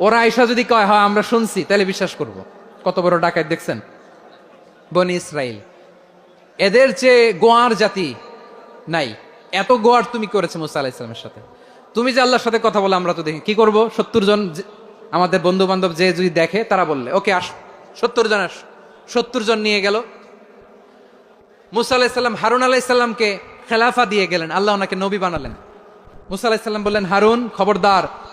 ওরা আইসা যদি কয়, হয়, আমরা শুনছি, তাহলে বিশ্বাস করব। কত বড় ডাকাত দেখছেন? বনি ইসরায়েল এদের যে গোয়ার জাতি নাই, এত গোয়ার তুমি করেছে মুসা আলাহ ইসলামের সাথে। তুমি যে আল্লাহর সাথে কথা বলে, আমরা তো দেখি। কি করব? সত্তর জন আমাদের বন্ধু বান্ধব যে যদি দেখে, তারা বললে, ওকে, আস, সত্তর জন আস। সত্তর জন নিয়ে গেল। মুসা আলাহিসাল্লাম হারুন আলাইসাল্লামকে খেলাফা দিয়ে গেলেন। আল্লাহ ওনাকে নবী বানালেন। মুসা আলাহিসাল্লাম বললেন, হারুন, খবরদার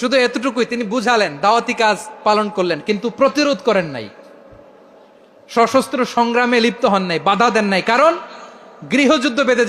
শুধু এতটুকুই, তিনি বুঝালেন, দাওয়াতি কাজ পালন করলেন, কিন্তু প্রতিরোধ করেন নাই। সশস্ত্র সংগ্রামে লিপ্ত হন নাই, বাধা দেন নাই, কারণ গৃহযুদ্ধ বেঁধে